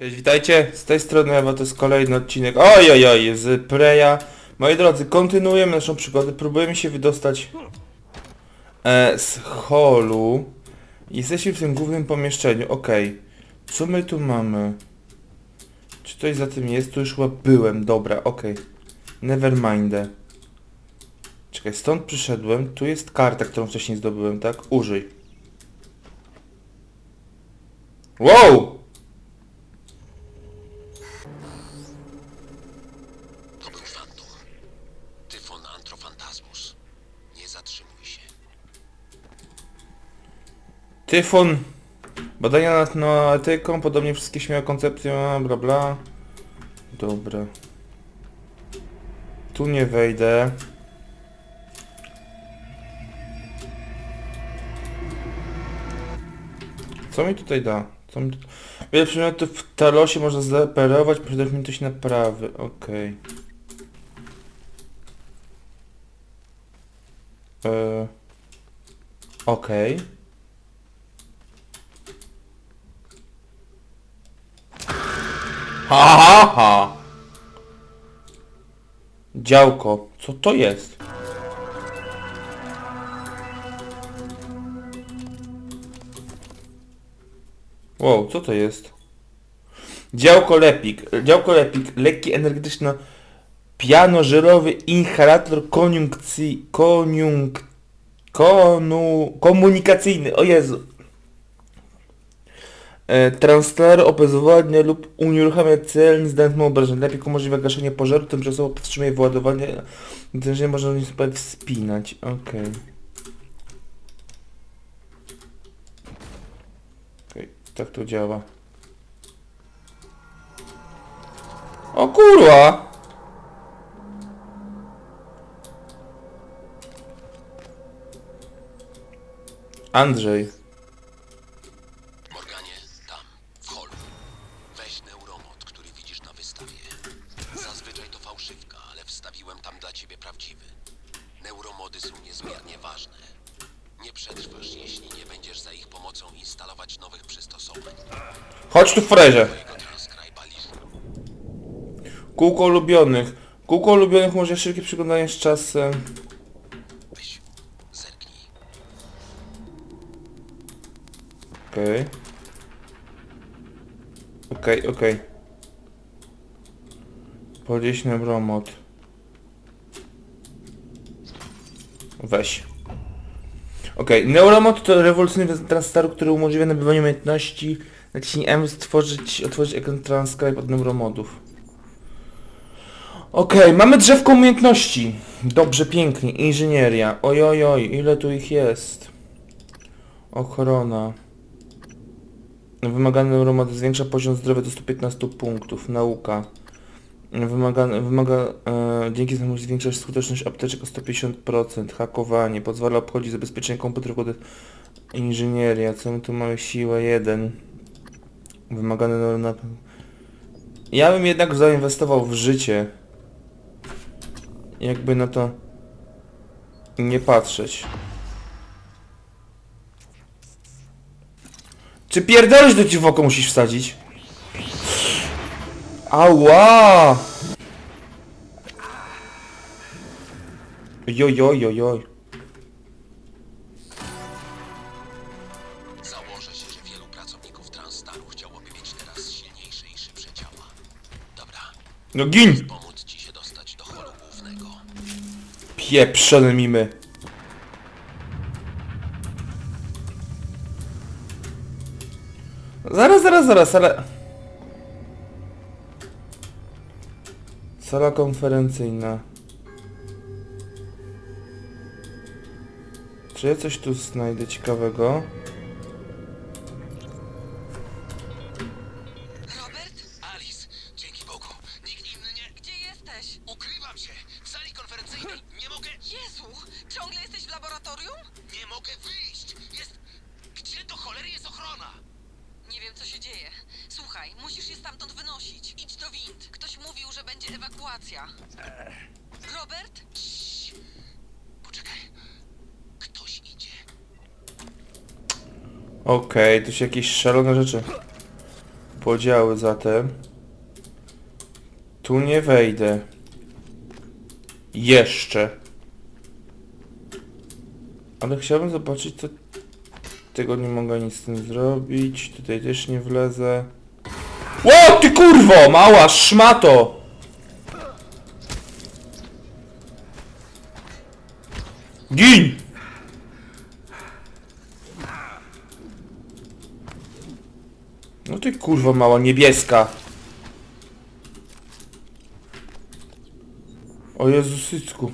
Cześć, witajcie, z tej strony Ewa, to jest kolejny odcinek, oj, oj, z Preya. Moi drodzy, kontynuujemy naszą przygodę, próbujemy się wydostać e, z holu. Jesteśmy w tym głównym pomieszczeniu, okej. Co my tu mamy? Czy coś za tym jest? Tu już chyba byłem, dobra, okej. Nevermindę. Czekaj, stąd przyszedłem, tu jest karta, którą wcześniej zdobyłem, tak? Użyj. Wow! Tyfon. Badania nad noetyką, podobnie wszystkie śmiałe koncepcje, bla bla. Dobra. Tu nie wejdę. Co mi tutaj da? Co mi tu... Wiele przedmiotów w Talosie można zaoperować, przedmiotność naprawy. Okej. Okay. Okej. Ha, ha, ha. Działko. Co to jest? Wow, co to jest? Działko lepik. Działko lepik. Lekki energetyczno piano-żerowy inhalator koniunkcji... koniunk... konu... komunikacyjny. O Jezu. E, Transfer obezwładnia lub unieruchamia celny zdętną obrażeń. Lepiej umożliwia gaszenie pożaru, tymczasowo powstrzymuje wyładowanie. Że można nie sobie wspinać. Okej. Okej, tak to działa. O kurwa! Andrzej. Morganie, tam, w holu. Weź neuromod, który widzisz na wystawie. Zazwyczaj to fałszywka, ale wstawiłem tam dla ciebie prawdziwy. Neuromody są niezmiernie ważne. Nie przetrwasz, jeśli nie będziesz za ich pomocą instalować nowych przystosowań. Chodź tu freże. Twojego transkryba listu. Kółko ulubionych. Kółko ulubionych może szybkie przyglądanie z czasem. Weź, zerknij. Okej. Okej, okej. Podnieś neuromod. Weź. Okej, neuromod to rewolucyjny transistor, który umożliwia nabywanie umiejętności. Naciśnij M, stworzyć, otworzyć ekran transcribe od neuromodów. Okej, mamy drzewko umiejętności. Dobrze, pięknie. Inżynieria. Oj, oj, oj, ile tu ich jest? Ochrona. Wymagany neuromod zwiększa poziom zdrowia do 115 punktów. Nauka. Wymagane, wymaga, e, dzięki temu zwiększa skuteczność apteczek o 150%. Hakowanie. Pozwala obchodzić zabezpieczenie komputerów od inżynieria. Co my tu mamy? Siłę 1. Wymagany neuromod. Ja bym jednak zainwestował w życie. Jakby na to nie patrzeć. Czy pierdolisz do ci w oko musisz wsadzić? Ała! Jojojojoj. Założę się, że wielu pracowników Transtaru chciałoby mieć teraz silniejsze i szybsze ciała. Dobra, No gin! pomóc ci się dostać do holu głównego. Pieprzone mimy. Zaraz, zaraz, zaraz, ale... Sala konferencyjna. Czy ja coś tu znajdę ciekawego? Robert? Alice, dzięki Bogu, nikt inny nie... Gdzie jesteś? Ukrywam się w sali konferencyjnej. Nie mogę... Jezu! Ciągle jesteś w laboratorium? Nie mogę wyjść! Jest... Gdzie do cholery jest ochrona? Nie wiem, co się dzieje. Słuchaj, musisz je stamtąd wynosić. Idź do wind. Ktoś mówił, że będzie ewakuacja. Robert? Ciii. Poczekaj. Ktoś idzie. Okej, to się jakieś szalone rzeczy. podziały zatem. Tu nie wejdę. Jeszcze. Ale chciałbym zobaczyć co... Tego nie mogę nic z tym zrobić. Tutaj też nie wlezę. Ło, ty kurwo! Mała szmato! Gin! No ty kurwa mała niebieska. O Jezusycku.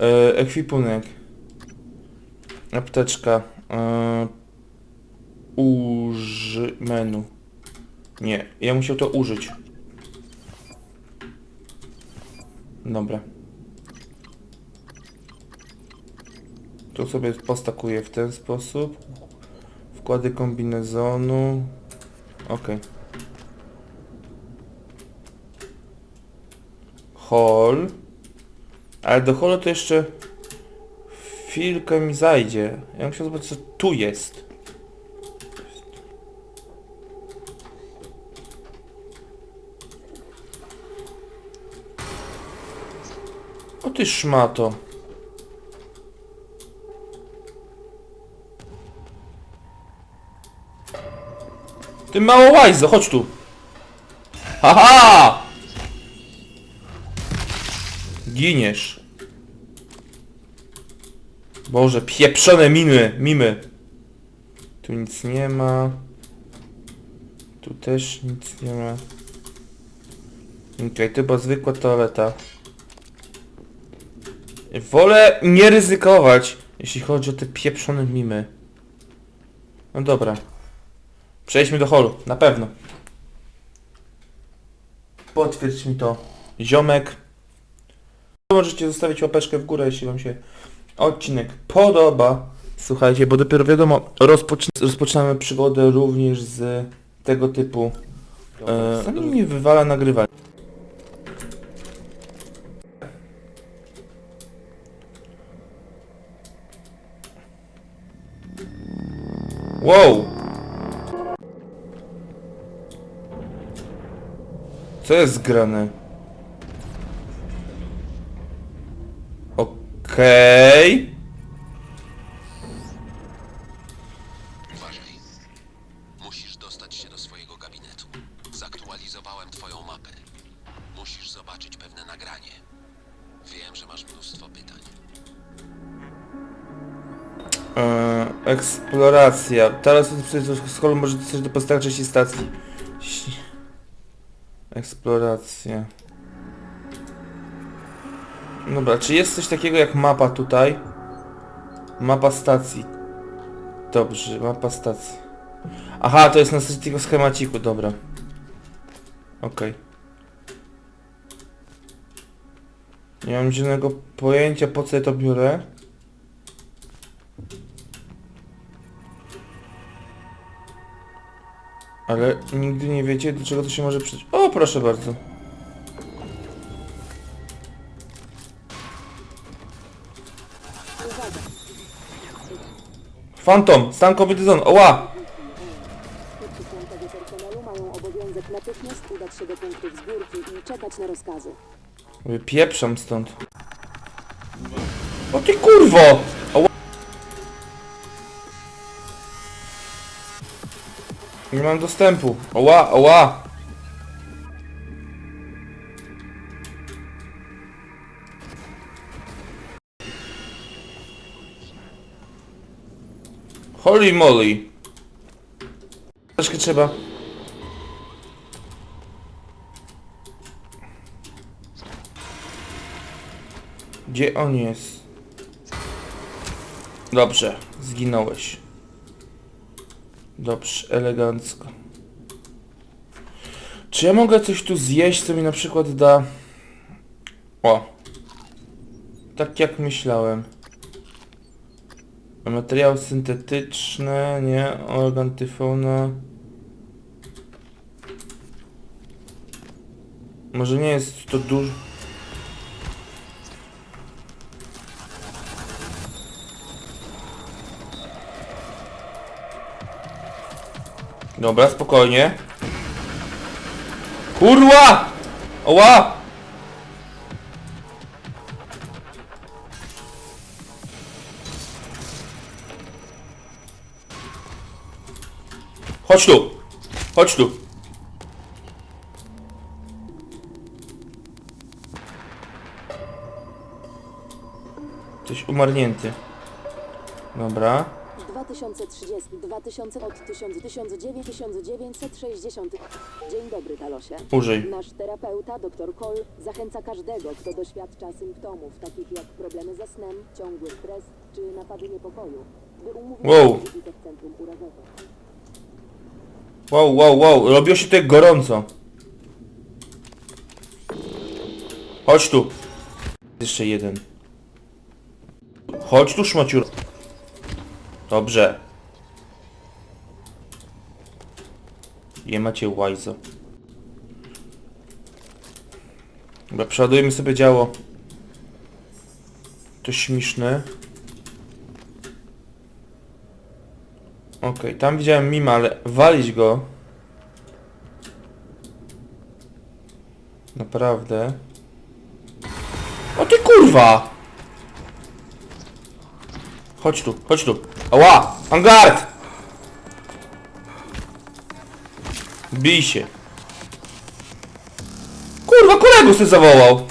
E, ekwipunek. Apteczka. E, menu. Nie, ja musiał to użyć. Dobra. Tu sobie postakuję w ten sposób. Wkłady kombinezonu. Okej. Hall. Ale do holu to jeszcze chwilkę mi zajdzie. Ja musiał zobaczyć co tu jest. Ty szmato. Ty mało łajzo, chodź tu. Haha! Giniesz. Boże, pieprzone mimy, mimy. Tu nic nie ma. Tu też nic nie ma. Okej, to była zwykła toaleta. Wolę nie ryzykować, jeśli chodzi o te pieprzone mimy. No dobra. Przejdźmy do holu, na pewno. Potwierdź mi to, ziomek. Możecie zostawić łapeczkę w górę, jeśli wam się odcinek podoba. Słuchajcie, bo dopiero wiadomo, rozpoczyn rozpoczynamy przygodę również z tego typu... E, sami mnie wywala nagrywanie. Wow! Co jest grane? Okej. Uważaj. Eksploracja. Teraz z kolei może coś do podstawy części stacji. Eksploracja. Dobra, czy jest coś takiego jak mapa tutaj? Mapa stacji. Dobrze, mapa stacji. Aha, to jest na zasadzie tego schemaciku, dobra. Okej. Nie mam żadnego pojęcia po co ja to biorę. Ale nigdy nie wiecie, do czego to się może przydać. O, proszę bardzo. Phantom, stan kobiety Oła! Członkowie personelu mają obowiązek natychmiast udać się do punktów zbiórki i czekać na rozkazy. Wypieprzam stąd. O ty kurwo! Nie mam dostępu. Oła, oła! Holy moly. Troszkę trzeba. Gdzie on jest? Dobrze, zginąłeś. Dobrze, elegancko. Czy ja mogę coś tu zjeść, co mi na przykład da... O! Tak jak myślałem. Materiały syntetyczne, nie? Organ tyfona. Może nie jest to dużo... Dobra, spokojnie. Kurwa! Oła! Chodź tu! Chodź tu! Jesteś umarnięty. Dobra. 2030, 2000 od 1000, 1900, 1960. Dzień dobry, Talosie. Użyj. Nasz terapeuta, dr Cole, zachęca każdego, kto doświadcza symptomów takich jak problemy ze snem, ciągły stres czy napady niepokoju, by umówić Wow. się wizytę w centrum urazowym. Wow, wow, wow. Robiło się tutaj gorąco. Chodź tu. Jeszcze jeden. Chodź tu, szmaciur. Dobrze. Je macie łajzo. Dobra, przeładujemy sobie działo. To śmieszne. Okej, tam widziałem mima, ale walić go. Naprawdę. O ty kurwa! Chodź tu, chodź tu. Ała! Angard! Bij się. Kurwa, kolegu sobie zawołał.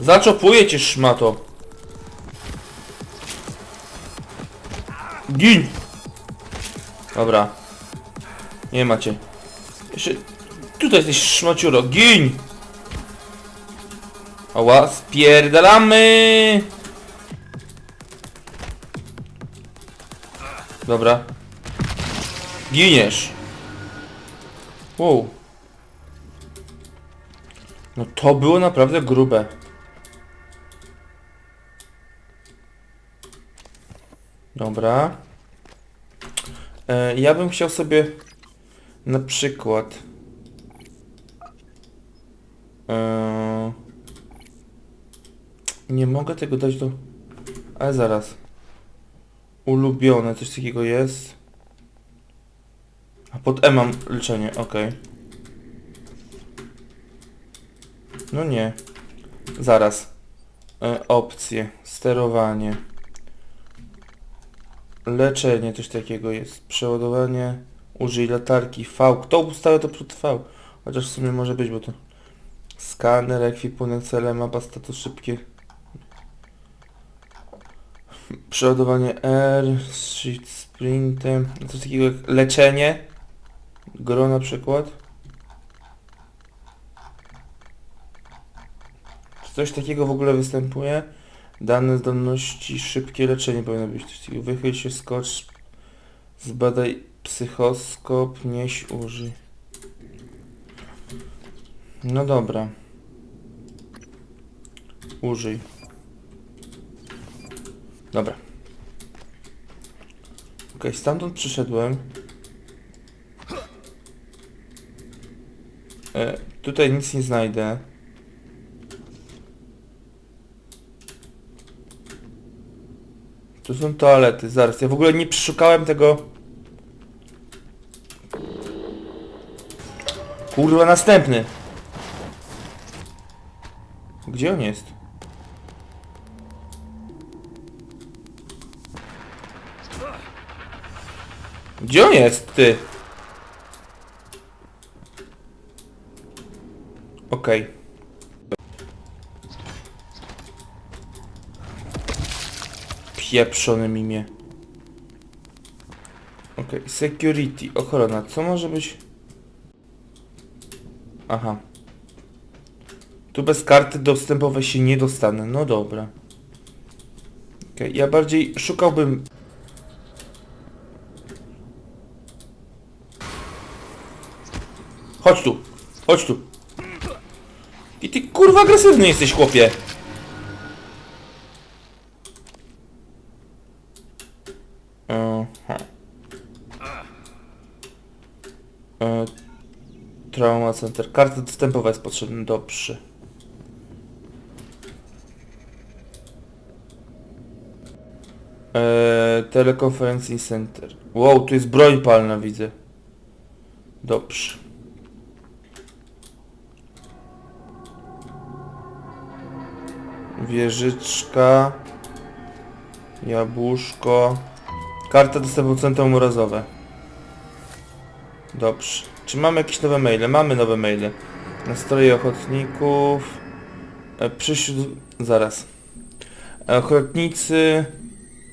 Zaczopuję cię, szmato. Gin! Dobra. Nie macie. Jeszcze... Tutaj jesteś szmaciuro. Gin! Ała, spierdalamy! Dobra. Giniesz. Wow. No to było naprawdę grube. Dobra. E, ja bym chciał sobie na przykład e, nie mogę tego dać do ale zaraz ulubione coś takiego jest a pod E mam leczenie, okej no nie zaraz e, opcje sterowanie Leczenie, coś takiego jest. Przeładowanie. Użyj latarki V. Kto ustawia to przed V? Chociaż w sumie może być, bo to... Skaner, ekwipunek, cele, mapa, status szybkie. Przeładowanie R, shift sprintem. Coś takiego jak leczenie. Gro na przykład. Czy coś takiego w ogóle występuje? Dane zdolności, szybkie leczenie powinno być. Coś takiego. Wychyl się, skocz, zbadaj psychoskop, nieś, użyj. No dobra. Użyj. Dobra. Okej, stamtąd przyszedłem. E, tutaj nic nie znajdę. Tu są toalety, zaraz. Ja w ogóle nie przeszukałem tego. Kurwa, następny. Gdzie on jest? Gdzie on jest, ty? Okej. Pieprzony mimie. Okej, security, ochrona. Co może być? Aha. Tu bez karty dostępowej się nie dostanę. No dobra. Okej, ja bardziej szukałbym... Chodź tu. Chodź tu. I ty kurwa agresywny jesteś, chłopie. Aha. E, Trauma Center. Karta dostępowa jest potrzebna. Dobrze. E, Center. Wow, tu jest broń palna, widzę. Dobrze. Wieżyczka. Jabłuszko. Karta dostępu centrum urazowe. Dobrze. Czy mamy jakieś nowe maile? Mamy nowe maile. Nastroje ochotników. E. Zaraz. E, Ochotnicy...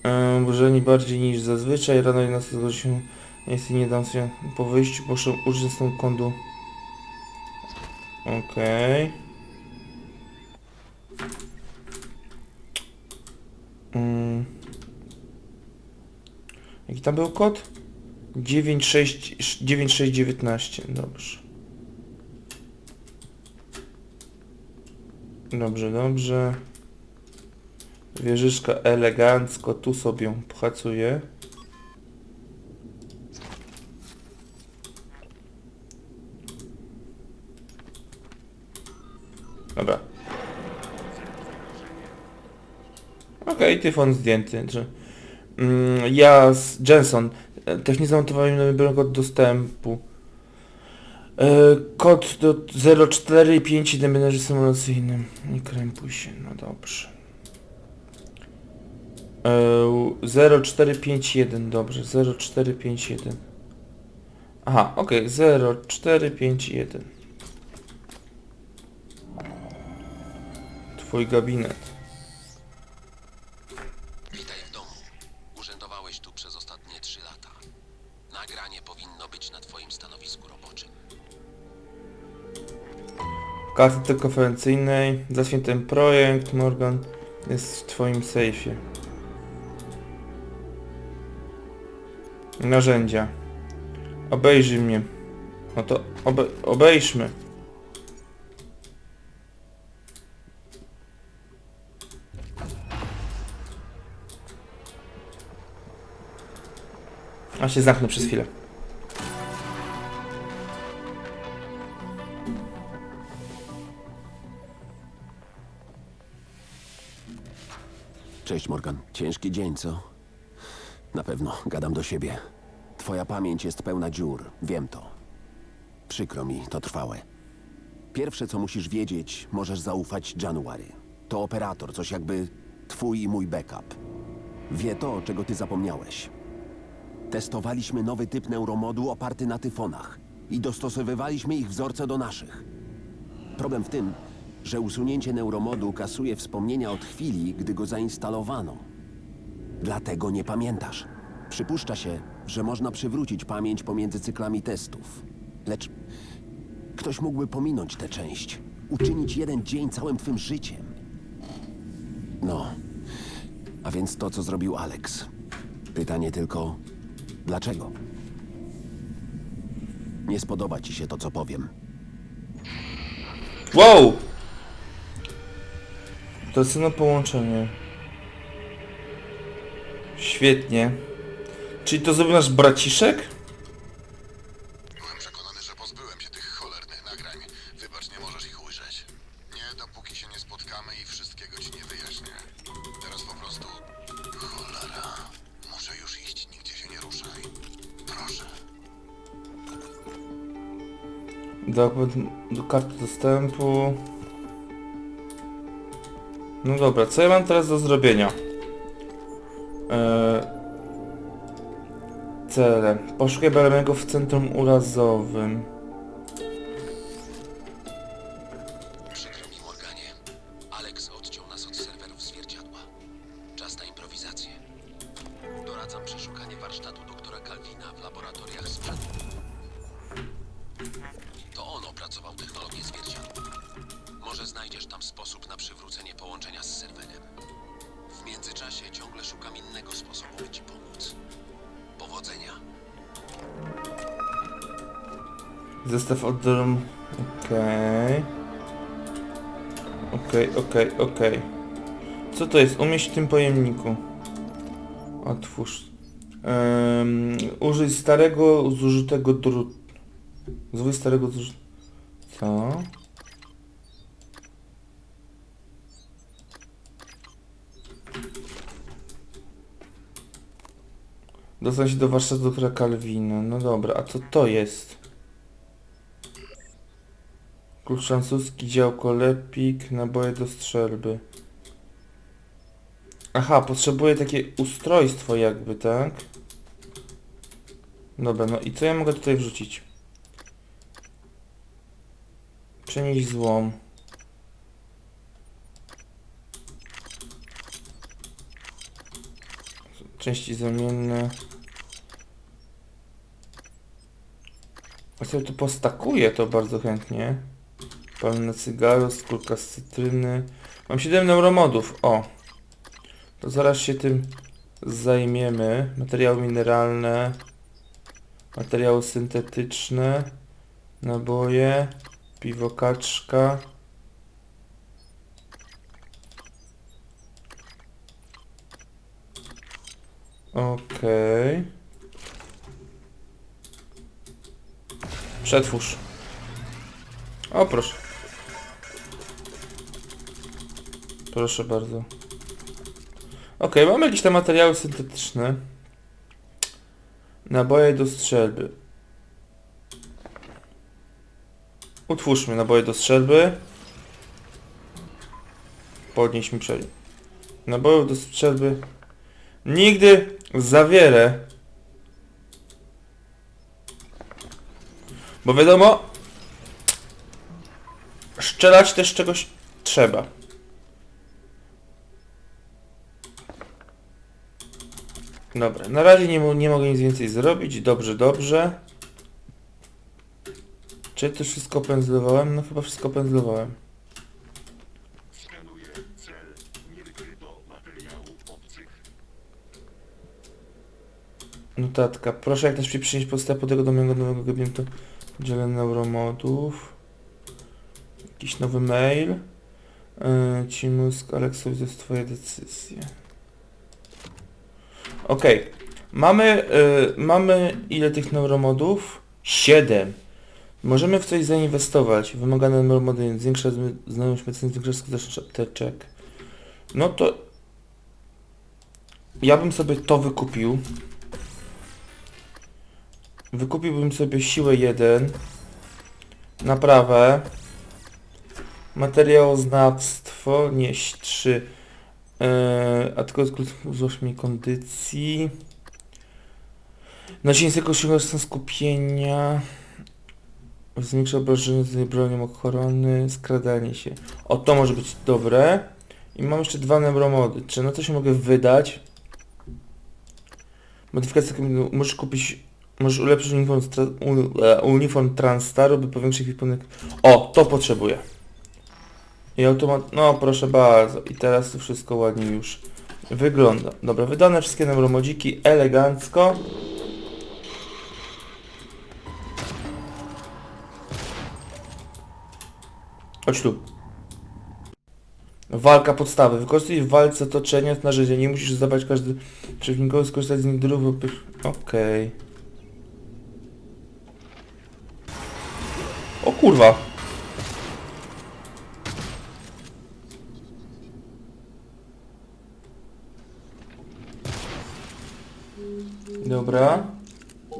E, Burzeni bardziej niż zazwyczaj. Rano 11 zgodzi się... Jeśli nie dam się po wyjściu, muszę użyć następnego kądu. Okej. Mm. Jaki tam był kod? 96 9619. Dobrze. Dobrze, dobrze. Wieżyczka elegancko tu sobie pracuje. Dobra. Okej, tyfon zdjęty. Czy... Mm, ja z Jenson. e, Technicznie zamontowałem nowy biurek kod dostępu. E, kod do 045 menażer symulacyjnym. Nie krępuj się, no dobrze. E, 0451, dobrze, 0451. Aha, okej, 0451. Twój gabinet. Karty konferencyjnej. Zacznij ten projekt, Morgan. Jest w twoim sejfie. Narzędzia. Obejrzyj mnie. No to obe obejrzmy. A się zamknę przez chwilę. Cześć Morgan. Ciężki dzień, co? Na pewno, gadam do siebie. Twoja pamięć jest pełna dziur, wiem to. Przykro mi, to trwałe. Pierwsze, co musisz wiedzieć, możesz zaufać January. To operator, coś jakby twój i mój backup. Wie to, czego ty zapomniałeś. Testowaliśmy nowy typ neuromodu oparty na tyfonach i dostosowywaliśmy ich wzorce do naszych. Problem w tym, że usunięcie neuromodu kasuje wspomnienia od chwili, gdy go zainstalowano. Dlatego nie pamiętasz. Przypuszcza się, że można przywrócić pamięć pomiędzy cyklami testów. Lecz ktoś mógłby pominąć tę część, uczynić jeden dzień całym twym życiem. No, a więc to, co zrobił Alex. Pytanie tylko, dlaczego? Nie spodoba ci się to, co powiem. Wow! To jest na połączenie. Świetnie. Czyli to zrobił nasz braciszek? Byłem przekonany, że pozbyłem się tych cholernych nagrań. Wybacz, nie możesz ich ujrzeć. Nie, dopóki się nie spotkamy i wszystkiego ci nie wyjaśnię. Teraz po prostu... Cholera. Muszę już iść, nigdzie się nie ruszaj. Proszę. Dokument do karty dostępu. No dobra, co ja mam teraz do zrobienia? Eee, cele. Poszukaj Belemego w centrum urazowym. Oddzielum. Okej. Okej, okej, okej. Co to jest? Umieść w tym pojemniku. Otwórz. Um, użyj starego, zużytego drutu. Zwój starego, zużytego... Co? Dostać się do warsztatu doktora Calvina. No dobra, a co to jest? Klucz francuski, działko lepik, naboje do strzelby. Aha, potrzebuję takie ustrojstwo jakby, tak? Dobra, no i co ja mogę tutaj wrzucić? Przenieść złom. Części zamienne. Ja sobie tu postakuję to bardzo chętnie. Palne cygaro, skórka z cytryny. Mam 7 neuromodów, o. To zaraz się tym zajmiemy. Materiały mineralne. Materiały syntetyczne. Naboje. Piwo kaczka. Okej. Przetwórz. O, proszę. Proszę bardzo. Okej, mamy jakieś tam materiały syntetyczne. Naboje do strzelby. Utwórzmy naboje do strzelby. Podnieśmy przejść. Nabojów do strzelby. Nigdy za wiele. Bo wiadomo, strzelać też czegoś trzeba. Dobra, na razie nie, nie mogę nic więcej zrobić. Dobrze, dobrze. Czy to wszystko pędzlowałem? No chyba wszystko pędzlowałem. Notatka. Proszę jak najszybciej przynieść podstawę tego do mojego nowego gabinetu. Dzielę neuromodów. Jakiś nowy mail. Yy, ci mózg, Aleksowi, to jest twoja decyzja. Okej. Mamy, yy, mamy ile tych neuromodów? 7. Możemy w coś zainwestować. Wymagane neuromody, zwiększa znajomość medycyny, zwiększa skuteczność apteczek. No to... Ja bym sobie to wykupił. Wykupiłbym sobie siłę 1, naprawę, materiałoznawstwo, nieść 3, yy, a tylko złoż mi kondycji, naciśnij koszulę stan skupienia, zwiększa obrażenie z bronią ochrony, skradanie się. O, to może być dobre. I mam jeszcze dwa neuromody. Czy na to się mogę wydać? Modyfikacja. Możesz kupić Możesz ulepszyć uniform, e, uniform Transtaru, by powiększyć ekwipunek. O, to potrzebuję. I automat... No, proszę bardzo. I teraz to wszystko ładnie już wygląda. Dobra, wydane wszystkie neuromodziki elegancko. Chodź tu. Walka podstawy. Wykorzystuj w walce otoczenia narzędzia. Nie musisz zabrać każdy przeciwnikowi skorzystać z nich dróg. Okej. O kurwa. Dobra.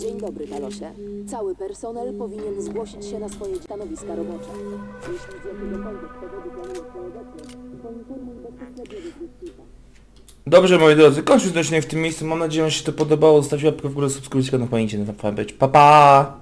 Dzień dobry, Talosie. Cały personel powinien zgłosić się na swoje stanowiska robocze. Jeśli z jakiegokolwiek powodu planujesz się odetchnąć, poinformuj bezpośrednio wyzwiska. Dobrze moi drodzy, kończę ten odcinek w tym miejscu. Mam nadzieję, że się to podobało. Zostawcie łapkę w górę, subskrypcję na pamięci na fanpage. Pa pa!